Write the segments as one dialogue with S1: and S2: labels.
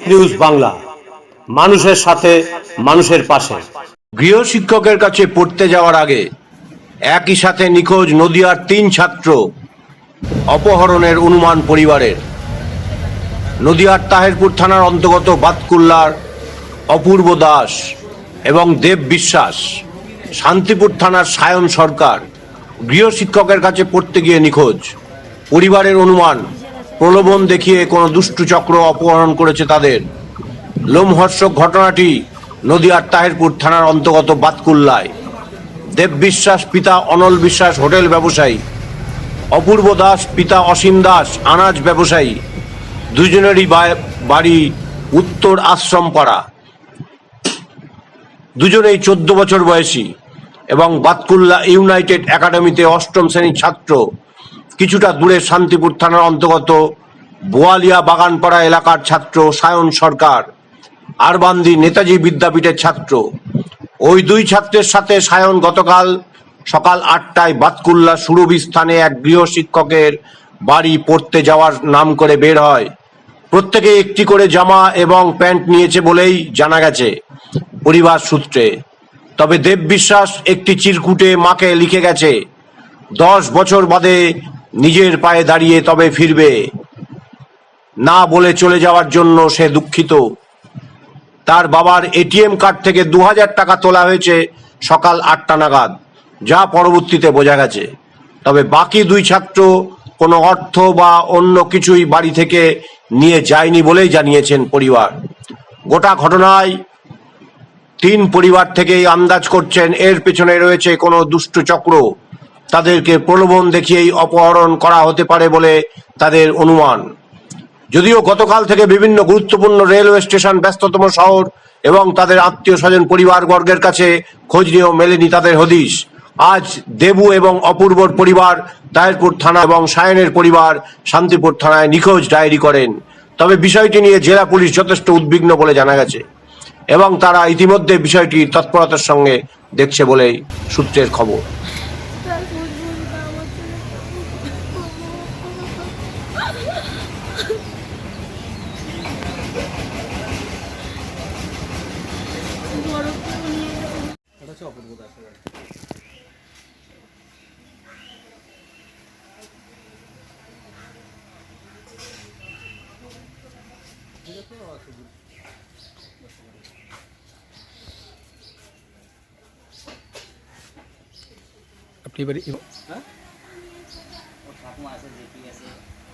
S1: News Bangla মানুষের সাথে, মানুষের পাশে।
S2: গৃহ শিক্ষকের কাছে পড়তে যাওয়ার আগে, একই সাথে নিখোঁজ নদিয়ার তিন ছাত্র অপহরণের অনুমান পরিবারের। নদিয়ার তাহেরপুর থানার অন্তর্গত বাতকুল্লার অপূর্ব দাস এবং দেব বিশ্বাস, শান্তিপুর থানার সায়ন সরকার গৃহশিক্ষকের কাছে পড়তে গিয়ে নিখোঁজ। পরিবারের অনুমান প্রলোভন দেখিয়ে কোনো দুষ্টু চক্র অপহরণ করেছে তাদের। লোমহর্ষক ঘটনাটি নদিয়ার তাহেরপুর থানার অন্তর্গত বাতকুল্লায়। দেব বিশ্বাস পিতা অনল বিশ্বাস হোটেল ব্যবসায়ী, অপূর্ব দাস পিতা অসীম দাস আনাজ ব্যবসায়ী, দুজনেরই বাড়ি উত্তর আশ্রম পাড়া। দুজনেই চোদ্দ বছর বয়সী এবং বাতকুল্লা ইউনাইটেড একাডেমিতে অষ্টম শ্রেণির ছাত্র। কিছুটা দূরে শান্তিপুর থানার অন্তর্গত বোয়ালিয়া বাগানপাড়া এলাকার ছাত্র সায়ন সরকার, আরবান্দি নেতাজি বিদ্যাপীঠের ছাত্র। ওই দুই ছাত্রের সাথে সায়ন গতকাল সকাল আটটায় বাতকুল্লা সুরভি স্থানে এক গৃহ শিক্ষকের বাড়ি পড়তে যাওয়ার নাম করে বের হয়। প্রত্যেকে একটি করে জামা এবং প্যান্ট নিয়েছে বলেই জানা গেছে পরিবার সূত্রে। তবে দেব বিশ্বাস একটি চিরকুটে মাকে লিখে গেছে। দশ বছর বাদে নিজের পায়ে দাঁড়িয়ে তবে ফিরবে। না বলে চলে যাওয়ার জন্য সে দুঃখিত। তার বাবার এটিএম কার্ড থেকে দু হাজার টাকা তোলা হয়েছে সকাল আটটা নাগাদ, যা পরবর্তীতে বোঝা গেছে। তবে বাকি দুই ছাত্র কোনো অর্থ বা অন্য কিছুই বাড়ি থেকে নিয়ে যায়নি বলেই জানিয়েছেন পরিবার। গোটা ঘটনায় তিন পরিবার থেকেই আন্দাজ করছেন এর পেছনে রয়েছে কোনো দুষ্ট চক্র। তাদেরকে প্রলোভন দেখিয়েই অপহরণ করা হতে পারে বলে তাদের অনুমান। যদিও গতকাল থেকে বিভিন্ন গুরুত্বপূর্ণ রেলওয়ে স্টেশন, ব্যস্ততম শহর এবং তাদের আত্মীয় স্বজন পরিবারবর্গের কাছে খোঁজ নিয়েও মেলেনি তাদের হদিশ। আজ দেবু এবং অপূর্বর পরিবার দায়েরপুর থানা এবং সায়নের পরিবার শান্তিপুর থানায় নিখোঁজ ডায়েরি করেন। তবে বিষয়টি নিয়ে জেলা পুলিশ যথেষ্ট উদ্বিগ্ন বলে জানা গেছে এবং তারা ইতিমধ্যে বিষয়টি তৎপরতার সঙ্গে দেখছে বলেই সূত্রের খবর
S3: তার বুঝবুঝটা আমার ছেলে বড় কেউ নিয়ে গেছে
S4: আপনি এবারে
S5: ওর ঠাকুমা আছে জেঠি আছে।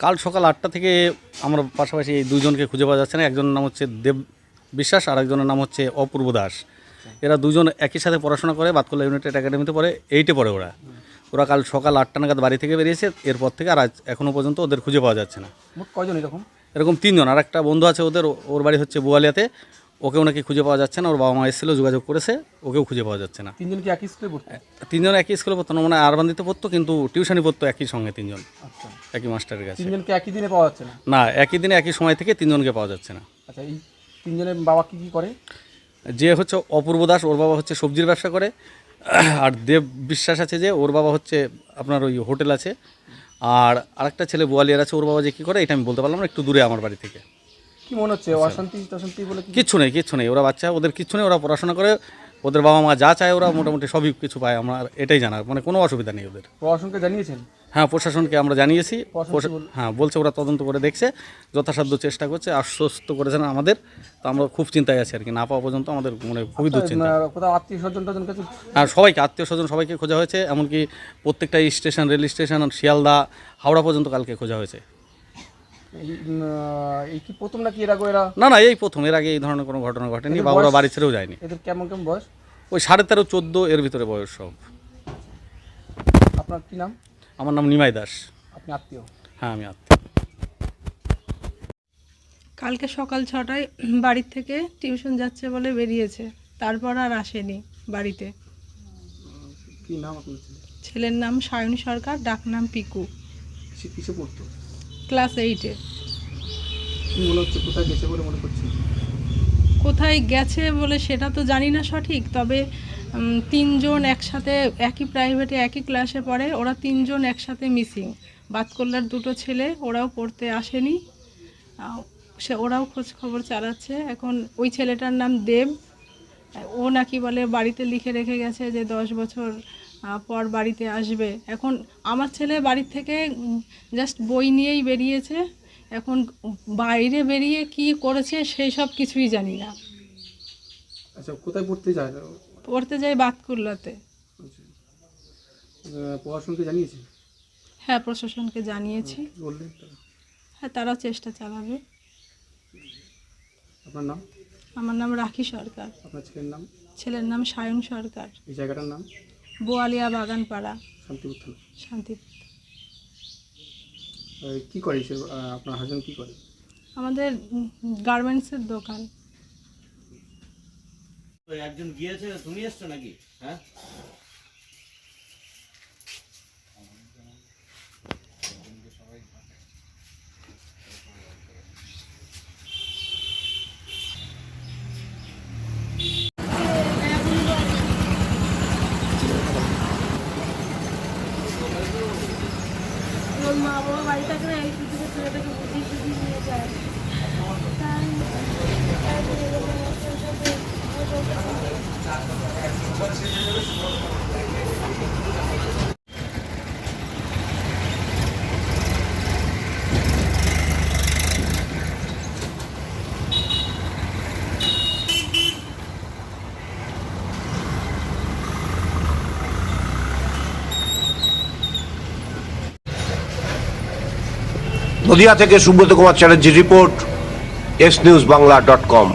S4: কাল সকাল আটটা থেকে আমরা পাশাপাশি এই দুজনকে খুঁজে পাওয়া যাচ্ছে না। একজনের নাম হচ্ছে দেব বিশ্বাস আর একজনের নাম হচ্ছে অপূর্ব দাস। এরা দুজন একই সাথে পড়াশোনা করে বাতকলা ইউনাইটেড একাডেমিতে পড়ে এইটে পড়ে ওরা। ওরা কাল সকাল আটটা নাগাদ বাড়ি থেকে বেরিয়েছে এরপর থেকে আর আজ এখনও পর্যন্ত ওদের খুঁজে পাওয়া যাচ্ছে না।
S6: মোট কয়জন এরকম?
S4: এরকম তিনজন আর একটা বন্ধু আছে ওদের ওর বাড়ি হচ্ছে বোয়ালিয়াতে ওকেও নাকি খুঁজে পাওয়া যাচ্ছে না ওর বাবা মা এসেছিল যোগাযোগ করেছে ওকেও খুঁজে পাওয়া যাচ্ছে না।
S6: তিনজন কি একই স্কুলে পড়তো?
S4: তিনজন একই স্কুলে পড়তো না মানে আরবান্দিতে পড়তো কিন্তু টিউশনি পড়তো একই সঙ্গে তিনজন।
S6: আচ্ছা।
S4: একই মাস্টারের কাছে।
S6: তিনজনকে একই দিনে পাওয়া যাচ্ছে না?
S4: না একই দিনে একই সময় থেকে তিনজনকে পাওয়া যাচ্ছে না।
S6: আচ্ছা এই তিনজনের বাবা কি কি করে?
S4: যে হচ্ছে অপূর্ব দাস ওর বাবা হচ্ছে সবজির ব্যবসা করে। আর দেব বিশ্বাস আছে যে ওর বাবা হচ্ছে আপনার ওই হোটেল আছে। আর আরেকটা ছেলে বোয়ালিয়ার আছে ওর বাবা যে কী করে এটা আমি বলতে পারলাম না একটু দূরে আমার বাড়ি থেকে।
S6: কি মনে হচ্ছে অশান্তি টশান্তি বলে
S4: কিচ্ছু নেই কিচ্ছু নেই ওরা বাচ্চা ওদের কিচ্ছু নেই ওরা পড়াশোনা করে ওদের বাবা মা যা চায় ওরা মোটামুটি সবই কিছু পায় আমার এটাই জানার মানে কোনো অসুবিধা নেই ওদের।
S6: প্রশাসনকে জানিয়েছেন?
S4: হ্যাঁ প্রশাসনকে আমরা জানিয়েছি? হ্যাঁ বলছে ওরা তদন্ত করে দেখছে যথাসাধ্য চেষ্টা করছে আশ্বস্ত করেছেন আমাদের। তো আমরা খুব চিন্তায় আছি আর কি না পাওয়া পর্যন্ত আমাদের মানে খুবই দুশ্চিন্তা।
S6: স্বজন টজন কাছে
S4: সবাইকে আত্মীয় স্বজন সবাইকে খোঁজা হয়েছে এমনকি প্রত্যেকটা station rail station Sealdah Howrah পর্যন্ত কালকে খোঁজা হয়েছে।
S6: এই কি প্রথম নাকি এর আগে এরা
S4: না না এই প্রথম এর আগে এই ধরনের কোনো ঘটনা ঘটেনি বা ওরা বাড়ি ছেড়েও যায়নি।
S6: এদের কেমন কেমন বয়স?
S4: ওই সাড়ে তেরো চোদ্দ এর ভিতরে বয়স সব।
S6: আপনার কি নাম?
S4: আমার নাম নিমাই দাস।
S6: আপনি আত্মীয়?
S4: হ্যাঁ আমি আত্মীয়।
S7: কালকে সকাল ছটায় বাড়ির থেকে টিউশন যাচ্ছে বলে বেরিয়েছে। তারপর আর আসেনি বাড়িতে।
S6: কি নাম আপনার
S7: ছেলের নাম সায়ন সরকার ডাকনাম পিকু।
S6: কিসে কিসে পড়তো?
S7: ক্লাস এইটে
S6: কি মনে হচ্ছে কোথায় গেছে বলে মনে করছি
S7: কোথায় গেছে বলে সেটা তো জানি না সঠিক তবে তিনজন একসাথে, একই প্রাইভেটে একই ক্লাসে পড়ে, ওরা তিনজন একসাথে মিসিং বাতকল্যার দুটো ছেলে, ওরাও পড়তে আসেনি। সে, ওরাও খোঁজ খবর চালাচ্ছে। এখন ওই ছেলেটার নাম দেব। ও নাকি বলে, বাড়িতে লিখে রেখে গেছে যে দশ বছর পর বাড়িতে আসবে। এখন আমার ছেলে বাড়ির থেকে জাস্ট বই নিয়েই বেরিয়েছে। এখন বাইরে বেরিয়ে কি করেছে, সেই সব কিছুই জানি না।
S6: আচ্ছা কোথায় পড়তে যায়?
S7: পড়তে যাই বাতকুল্লাতে।
S6: আহ, প্রশাসনকে জানিয়েছে?
S7: হ্যাঁ প্রশাসনকে জানিয়েছি।
S6: বললেন
S7: হ্যাঁ তারাও চেষ্টা চালাবে।
S6: আপনার নাম?
S7: আমার নাম রাখি সরকার।
S6: আপনার ছেলের নাম?
S7: ছেলের নাম সায়ন সরকার।
S6: এই জায়গাটার নাম?
S7: বোয়ালিয়া বাগানপাড়া।
S6: শান্তিপুর থানা।
S7: শান্তি
S6: কী করে সে আপনার হাজবেন্ড কি করে?
S7: আমাদের গার্মেন্টসের দোকান।
S5: একজন গিয়েছে, তুমি এসছো নাকি? হ্যাঁ?
S3: ওর মা বাবা বাড়ি থাকে না এই পৃথিবীর ছেলেটাকে বুঝিয়ে শুধিয়ে নিয়ে যায়। তাই
S2: নদিয়া থেকে Subrata Kumar চ্যাটার্জির report S news Bangla dot com